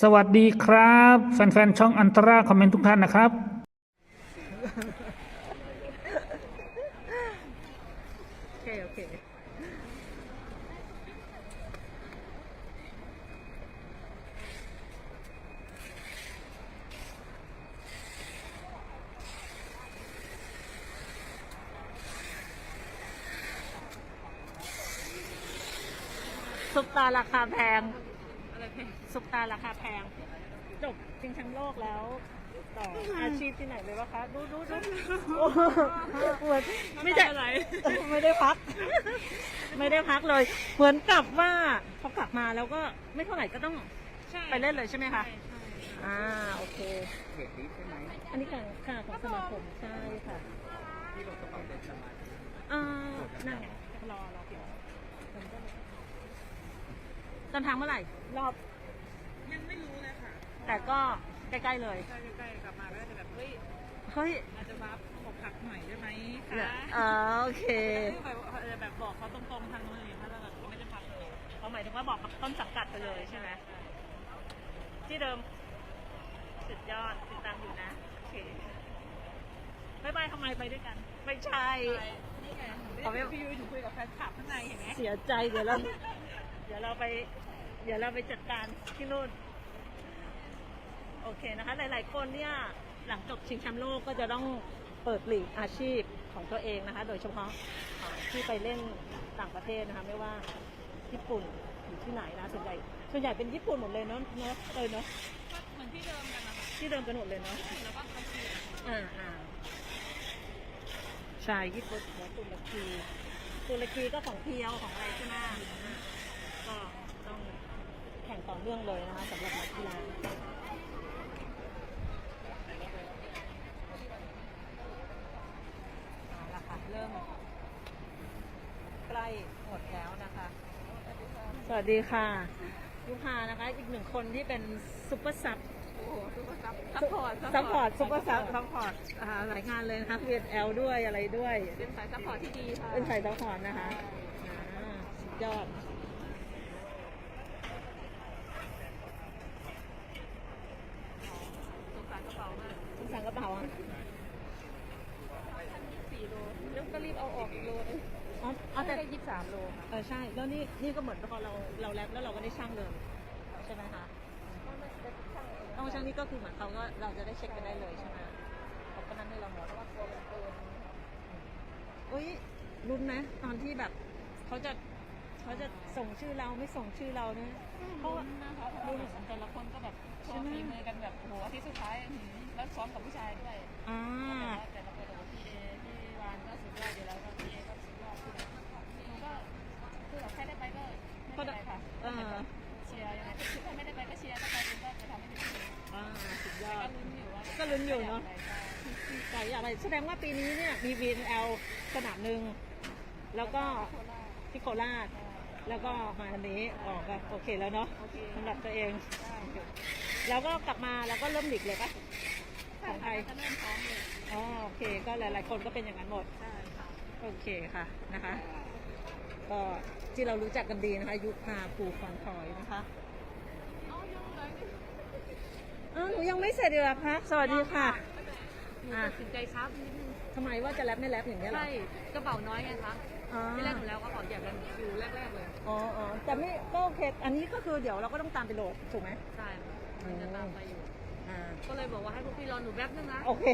สวัสดีครับ แฟนๆ ช่องอันตราคอมเมนต์ทุกท่านนะครับ โอเค โอเคซุปตาราคาแพง อะไรเพลงซุปตาราคาแพง จบชิงแชมป์โลกแล้ว ต่ออาชีพที่ไหนเลยวะคะดูดูดูโอ้โหเหมือนไม่ได้อะไรไม่ได้พัก ไม่ได้พักเลย เหมือนกับว่าพอกลับมาแล้วก็ไม่เท่าไหร่ก็ต้องใช่ไปเล่นเลยใช่ไหมคะใช่ใช่อ่าโอเคอันนี้ค่ะค่ะของสมาคมใช่ค่ะที่ลงกระเป๋าเด็กอ่านั่นไงรอรอเดี๋ยวผมก็เลยเดินทางเมื่อไหร่ รอบ ยังไม่รู้เลยค่ะ แต่ก็ใกล้ๆเลย ใกล้ๆกลับมาก็จะแบบเฮ้ยเฮ้ยอาจจะมาบอกผักหน่อยได้ไหมเนี่ยคะอ่าโอเคแบบเออแบบบอกเขาตรงๆทางนู้นเลยถ้าเราแบบไม่ได้พักเลยเขาหมายถึงว่าบอกกับต้นสังกัดไปเลยใช่ไหมที่เดิม สุดยอดติดตามอยู่นะโอเคบายบายทำไมไปด้วยกัน ไม่ใช่นี่ไงเขาไม่พี่ยุ้ยถึงคุยกับแฟนคลับข้างในเห็นไหมเสียใจเดี๋ยวเราเดี๋ยวเราไป เดี๋ยวเราไปจัดการที่นู่น โอเคนะคะ หลาย ๆ คนเนี่ยหลังจบชิงแชมป์โลกก็จะต้องเปิดหลีกอาชีพของตัวเองนะคะ โดยเฉพาะอ่าที่ไปเล่นต่างประเทศนะคะ ไม่ว่าญี่ปุ่นหรือที่ไหนนะส่วนใหญ่ส่วนใหญ่เป็นญี่ปุ่นหมดเลยเนาะเนาะเลยเนาะก็เหมือนที่เดิมกันนะคะที่เดิมกันหมดเลยเนาะแล้วก็เขาคุยอ่าอ่าใช่ญี่ปุ่นและตุรกีตุรกีก็ของเพียวของอะไรใช่ไหมอ่าก็ต้องแข่งต่อเนื่องเลยนะคะสำหรับนักกีฬาเอาละค่ะเริ่มใกล้หมดแล้วนะคะ สวัสดีค่ะยุพานะคะ อีกหนึ่งคนที่เป็นซุปเปอร์ซับโอ้โหซุปเปอร์ซับซัพพอร์ตซัพพอร์ตซุปเปอร์ซับซัพพอร์ตอ่าหลายงานเลยนะคะ VSL ด้วยอะไรด้วย เป็นสายซัพพอร์ตที่ดีค่ะ เป็นสายซัพพอร์ตนะคะอ่าสุดยอด สงสารกระเป๋ามาก คุณสั่งกระเป๋าอะ สี่โลแล้วก็รีบเอาออกอีก โลนึงอ๋ออ๋อแต่ได้ยี่สิบสามโลค่ะเออใช่ แล้วนี่นี่ก็เหมือนพอเราเราแรปแล้วเราก็ได้ช่างเลยใช่ไหมคะต้องช่างนี่ก็คือเหมือนเขาก็เราจะได้เช็คกันได้เลยใช่ไหมเขาก็นั่นให้เราหมดว่าตัวมันเกินอุ้ยรุนไหมตอนที่แบบเขาจะเขาจะส่งชื่อเราไม่ส่งชื่อเราเนี่ยเพราะว่านะคะดูหนูแต่ละคนก็แบบโชว์ฝีมือกันแบบโอ้โหอาทิตย์สุดท้ายอื้อหือแล้วซ้อมกับผู้ชายด้วยอ่าแต่ละคนโอ้โหพี่เอพี่วานก็สุดยอดอยู่แล้ว อยู่เนอะใครอยากไปไก่อะไรแสดงว่าปีนี้เนี่ยมี VNL สนามหนึ่งแล้วก็ที่โคราชแล้วก็มาทันนี้ออกก็โอเคแล้วเนาะโอเคสำหรับตัวเองได้แล้วก็กลับมาแล้วก็เริ่มหลีกเลยปะของไทยก็เริ่มซ้อมเลยอ๋อโอเค ก็หลาย ๆ คนก็เป็นอย่างนั้นหมดใช่ค่ะโอเคค่ะนะคะ ก็ที่เรารู้จักกันดีนะคะ ยุคพาปูฟอนคอยนะคะอ๋อยังเลย อ้าวหนูยังไม่เสร็จเลยเหรอคะสวัสดีค่ะ หนูตัดสินใจช้าไปนิดนึงทำไมว่าจะแรปไม่แรปอย่างนี้ยเหรอใช่กระเป๋าน้อยไงคะอ๋อที่แรกหนูแล้วกระเป๋าใหญ่กันอยู่แรกๆเลยอ๋ออ๋อแต่ไม่ก็โอเคอันนี้ก็คือเดี๋ยวเราก็ต้องตามไปโหลดถูกไหมใช่มันจะตามไปอยู่ อ่า ก็เลยบอกว่าให้พวกพี่รอหนูแป๊บนึงนะโอเค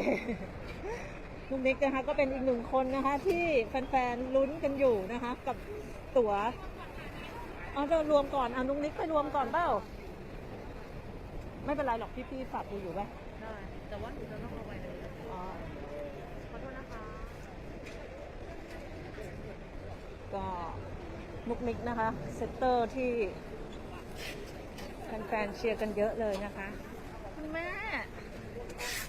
ลุงนิกนะคะก็เป็นอีกหนึ่งคนนะคะ ที่แฟนๆลุ้นกันอยู่นะคะ กับตั๋วเอาจะรวมก่อนเอาลุงนิกไปรวมก่อนเปล่า ไม่เป็นไรหรอกพี่ๆฝากดูอยู่ไหมได้ แต่ว่าหนูจะต้องเอาไว้เลยอ๋อขอโทษนะคะก็นุกนิกนะคะเซตเตอร์ที่แฟนๆเชียร์กันเยอะเลยนะคะ คุณแม่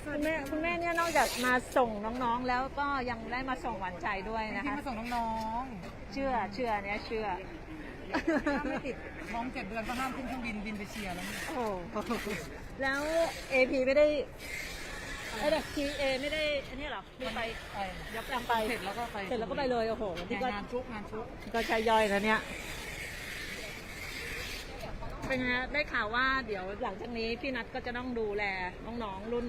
คุณแม่คุณแม่เนี่ยนอกจากมาส่งน้องๆ แล้วก็ยังได้มาส่งหวานใจด้วยนะที่คะ มาส่งน้องเชื่อเชื่อเนี่ยเชื่อๆ ถ้าไม่ติดท้องเจ็ดเดือนก็ห้ามขึ้นเครื่องบินบินไปเชียร์แล้วนี่โอ้โหแล้ว AP ไม่ได้ไอ้เด็ก TA ไม่ได้อันนี้เหรอไม่ไปไปยับยังไปเสร็จแล้วก็ไป เสร็จแล้วก็ไปเลยโอ้โหนี่ก็งานชุกงานชุกก็ใช้ย่อยแล้วเนี่ยเป็นไงฮะได้ข่าวว่าเดี๋ยวหลังจากนี้พี่นัทก็จะต้องดูแลน้องๆรุ่น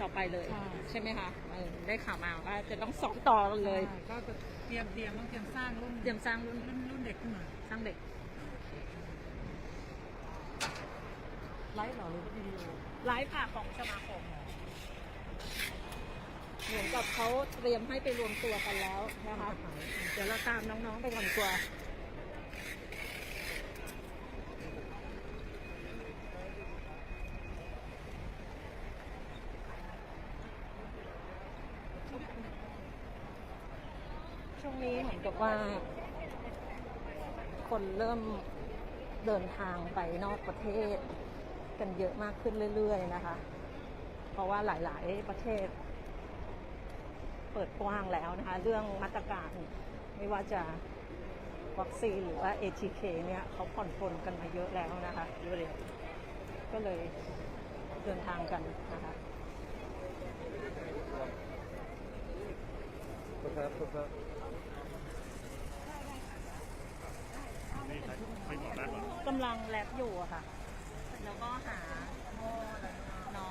ต่อไปเลย ใช่ใช่ไหมคะเออได้ข่าวมาว่าจะต้องสอนต่อกันเลยใช่ก็จะเตรียมเตรียมต้องเตรียมสร้างรุ่นเตรียมสร้างรุ่นรุ่นรุ่นเด็กขึ้นมา สร้างเด็ก ไลฟ์เหรอหรือวิดีโอไลฟ์ค่ะของสมาคมเหมือนกับเขาเตรียมให้ไปรวมตัวกันแล้วนะคะ เดี๋ยวเราตามน้องๆไปก่อนดีกว่าช่วงนี้เหมือนกับว่า คนเริ่มเดินทางไปนอกประเทศ กันเยอะมากขึ้นเรื่อย ๆ นะคะ เพราะว่าหลาย ๆ ประเทศ เปิดกว้างแล้วนะคะ เรื่องมาตรการไม่ว่าจะวัคซีนหรือว่า ATK เนี่ยเขาผ่อนปลนกันมาเยอะแล้วนะคะดูเลยก็เลยเดินทางกันนะคะ กำลังแลบอยู่อะค่ะ แล้วก็หาน้อ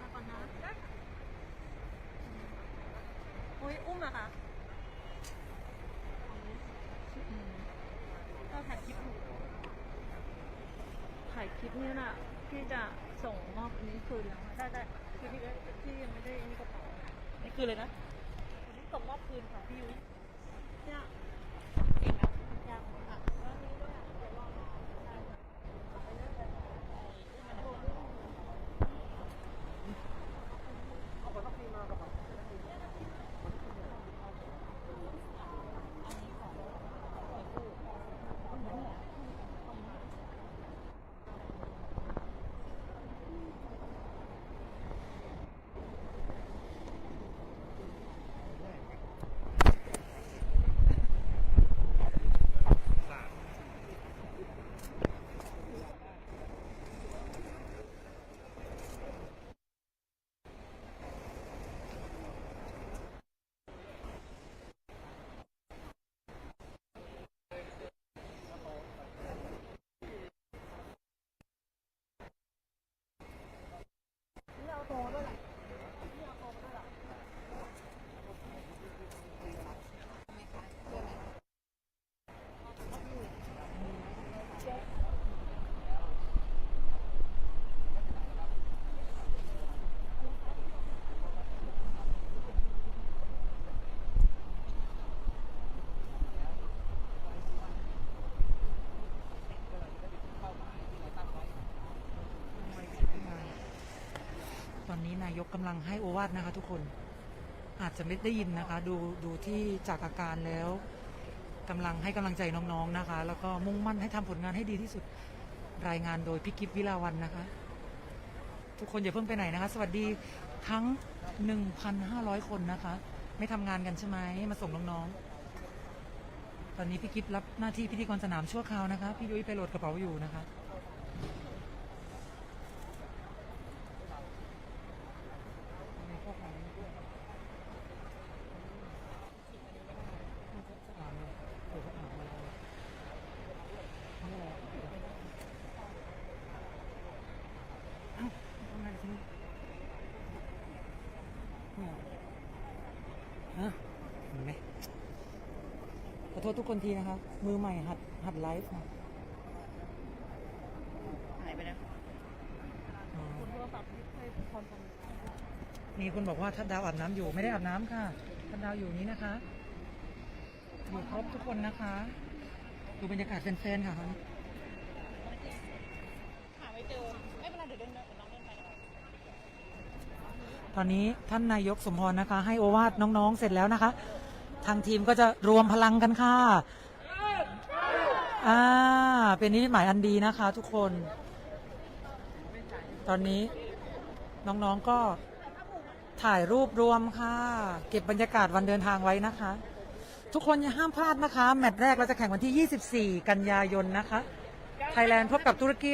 มาก่อนนะ อุ้ยอุ้มอะคะอืมเราถ่ายคลิปอยู่ถ่ายคลิปเนี่ยน่ะที่จะส่งมอบอันนี้คืนแล้วได้ได้คือพี่ที่ยังไม่ได้อันนี้กระเป๋านี่คือเลยนะส่งมอบคืนค่ะพี่ยุ้ยเนี่ยเก่งแล้วยังค่ะแล้วอันนี้ด้วยอะเดี๋ยวรอรอได้ค่ะ ตอ นนี้นายกกำลังให้โอวาทนะคะทุกคนอาจจะไม่ได้ยินนะคะ ดูดูที่จากอาการแล้วกำลังให้กำลังใจน้องๆนะคะ แล้วก็มุ่งมั่นให้ทำผลงานให้ดีที่สุดรายงานโดยพี่กิฟวิลาวันนะคะ ทุกคนอย่าเพิ่งไปไหนนะคะ สวัสดีทั้ง 1,500 คนนะคะ ไม่ทำงานกันใช่ไหมมาส่งน้องๆตอนนี้พี่กิฟรับหน้าที่พิธีกรสนามชั่วคราวนะคะ พี่ยุ้ยไปโหลดกระเป๋าอยู่นะคะ เอ้าทำไมถึงเนี่ยฮะเห็นไหมขอโท ษทุกคนทีนะคะ มือใหม่หัดหัดไลฟ์นะหายไปแล้วอ๋อคุณโทรศัพท์ให้คนทมีคนบอกว่าทัดดาวอาบน้ำอยู่ไม่ได้อาบน้ำค่ะทัดดาวอยู่นี้นะคะอยู่ครบทุกคนนะคะดูบรรยากาศแฟนๆค่ะหาไม่เจอ ไม่เป็นไรเดี๋ยวเดินเดินน้องเดินไปตอนนี้ท่านนายกสมพรนะคะ ให้โอวาทน้องๆเสร็จแล้วนะคะ ทางทีมก็จะรวมพลังกันค่ะ อ่า เป็นนิมิตหมายอันดีนะคะ ทุกคน ตอนนี้น้องๆก็ถ่ายรูปรวมค่ะ เก็บบรรยากาศวันเดินทางไว้นะคะ ทุกคนอย่าห้ามพลาดนะคะ แมตช์แรกเราจะแข่งวันที่ 24 กันยายนนะคะ ไทยแลนด์พบกับตุรกี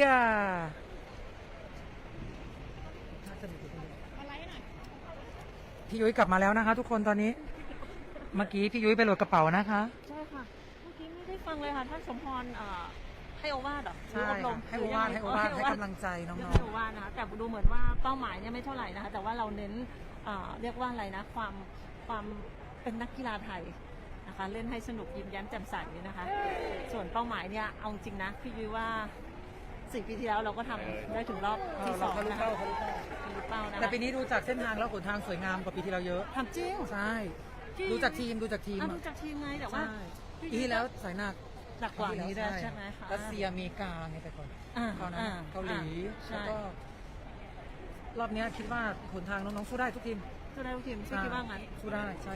พี่ยุ้ยกลับมาแล้วนะคะ ทุกคนตอนนี้ เมื่อกี้พี่ยุ้ยไปโหลดกระเป๋านะคะำใช่ค่ะ เมื่อกี้ไม่ได้ฟังเลยค่ะท่านสมพรเอ่อให้โอวาทเหรอใช่รืออบรมให้โอวาทให้โอวาทให้กำลังใจน้องๆเรียให้โอวาทนะคะแต่ดูเหมือนว่าเป้าหมายเนี่ยไม่เท่าไหร่นะคะ แต่ว่าเราเน้นเอ่อเรียกว่าอะไรนะ ความความเป็นนักกีฬาไทยนะคะ เล่นให้สนุกยิ้มแย้มแจ่มใสนะคะ ส่วนเป้าหมายเนี่ยเอาจริงนะพี่ยุ้ยว่าสี่ปีที่แล้วเราก็ทำได้ถึงรอบที่สองนะคะมีเป้านะคะแต่ปีนี้ดูจากเส้นทางแล้วหนทางสวยงามกว่าปีที่แล้วเยอะ ทำจริง ใช่ จริง ดูจากทีมดูจากทีมอะอะดูจากทีมไงแต่ว่าใช่ปีที่แล้วสายหนักหนักกว่านี้ด้วยใช่ไหมคะรัสเซียอเมริกาไงแต่ก่อนอ่าคราวนั้นอ่าเกาหลีใช่ แล้วก็รอบเนี้ยคิดว่าหนทางน้องๆสู้ได้ทุกทีมสู้ได้ทุกทีมพี่คิดว่างั้นสู้ได้ใช่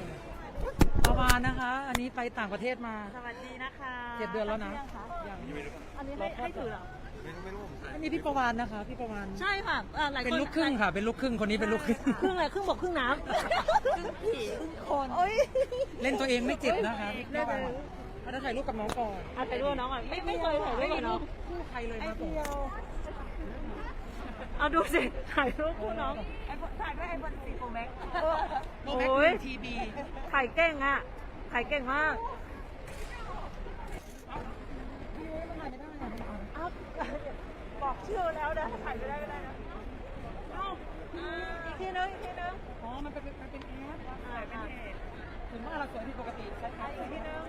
ประวานนะคะ อันนี้ไปต่างประเทศมา สวัสดีนะคะเจ็ดเดือนแล้วนะ ยังยังอันนี้ให้ให้ถือเหรอ อันนี้พี่ประวานนะคะ พี่ประวานใช่ค่ะอ่าหลายคนเป็นลูกครึ่งค่ะ เป็นลูกครึ่งคนนี้เป็นลูกครึ่งครึ่งอะไรครึ่งบกครึ่งน้ำครึ่งผีครึ่งคนโอ้ยเล่นตัวเองไม่เจ็บนะคะพี่ประวานเขาจะถ่ายรูปกับน้องก่อนอะถ่ายรูปน้องก่อนไม่ไม่เคยถ่ายรูปกับน้องคู่ใครเลยมาก่อนเอาดูสิถ่ายรูปคู่น้องถ่ายด้วยไอโฟนสี่โปรแม็กโมแม็กโอ้ยทีบีถ่ายเก่งอะถ่ายเก่งมากเอา บอกชื่อแล้วนะถ่ายไม่ได้ไม่ได้นะเอาอ่าอีกทีนึงอีกทีนึงอ๋อ มันเป็นมันเป็นแอปอ่าอ่าถึงว่าเราสวยผิดปกติใช่ไหมอีกทีนึง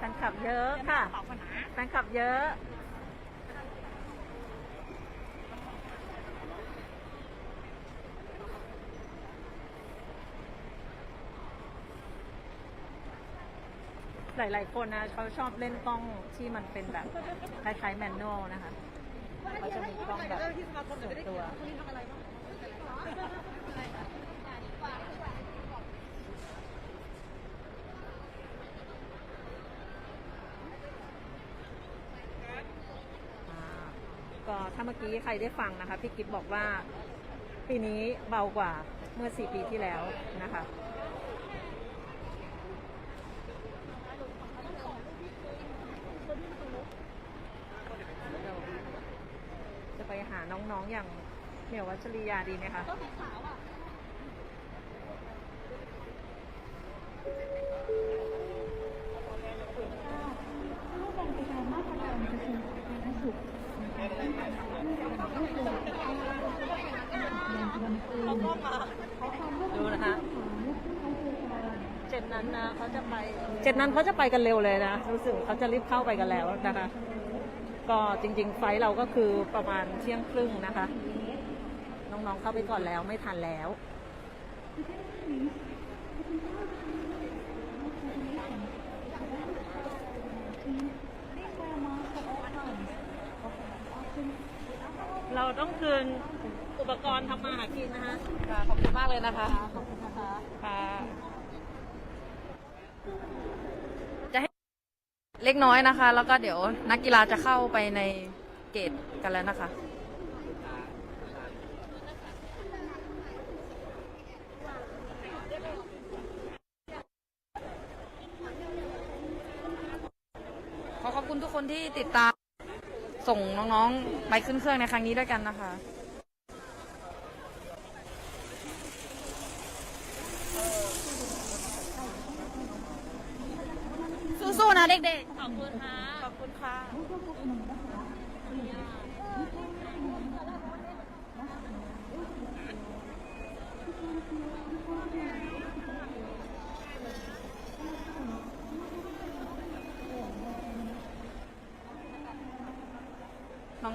แฟนคลับเยอะค่ะแฟนคลับเยอะหลาย ๆ คนนะเขาชอบเล่นกล้องที่มันเป็นแบบคล้ายๆแมนนวลนะคะเขาจะมีกล้องแบบส่วนตัว ถ้าเมื่อกี้ใครได้ฟังนะคะพี่กิฟบอกว่าปีนี้เบากว่าเมื่อสี่ปีที่แล้วนะคะจะไปหาน้องๆอย่างเหมียววัชริยาดีไหมคะ เจ็ดนั้นเขาจะไปกันเร็วเลยนะรู้สึกเขาจะรีบเข้าไปกันแล้วนะคะ ก็จริง ๆ ไฟล์เราก็คือประมาณเที่ยงครึ่งนะคะ น้องๆเข้าไปก่อนแล้วไม่ทันแล้วเราต้องคืนอุปกรณ์ทำมาหากินนะคะ ขอบคุณมากเลยนะคะ ขอบคุณนะคะค่ะ ล็กน้อยนะคะ แล้วก็เดี๋ยวนักกีฬาจะเข้าไปในเกตกันแล้วนะคะ ขอขอบคุณทุกคนที่ติดตามส่งน้องๆ ไปขึ้นเครื่องในครั้งนี้ด้วยกันนะคะ สู้ๆนะเด็กๆ ขอบคุณค่ะ ขอบคุณค่ะ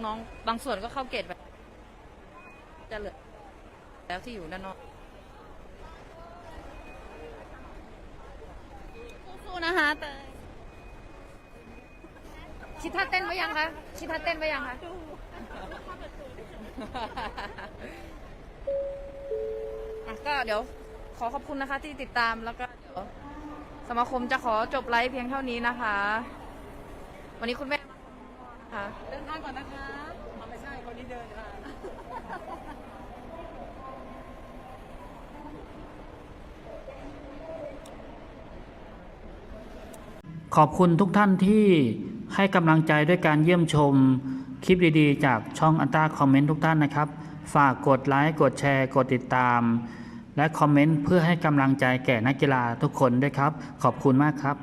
น้องๆ บางส่วนก็เข้าเกตแบบจะเหลือแล้วที่อยู่ด้านนอก สู้ๆนะคะเตย คิดท่าเต้นไว้ยังคะคิดท่าเต้นไว้ยังคะอะก็เดี๋ยวขอขอบคุณนะคะที่ติดตามแล้วก็เดี๋ยวสมาคมจะขอจบไลฟ์เพียงเท่านี้นะคะ วันนี้คุณแม่มาค่ะ เดินทางก่อนนะคะเอาไม่ใช่คนนี้เดินทางขอบคุณทุกท่านที่ ให้กำลังใจด้วยการเยี่ยมชมคลิปดีๆ จากช่องอันต้าคอมเมนต์ทุกท่านนะครับ ฝากกดไลค์ กดแชร์ กดติดตาม และคอมเมนต์เพื่อให้กำลังใจแก่นักกีฬาทุกคนด้วยครับ ขอบคุณมากครับ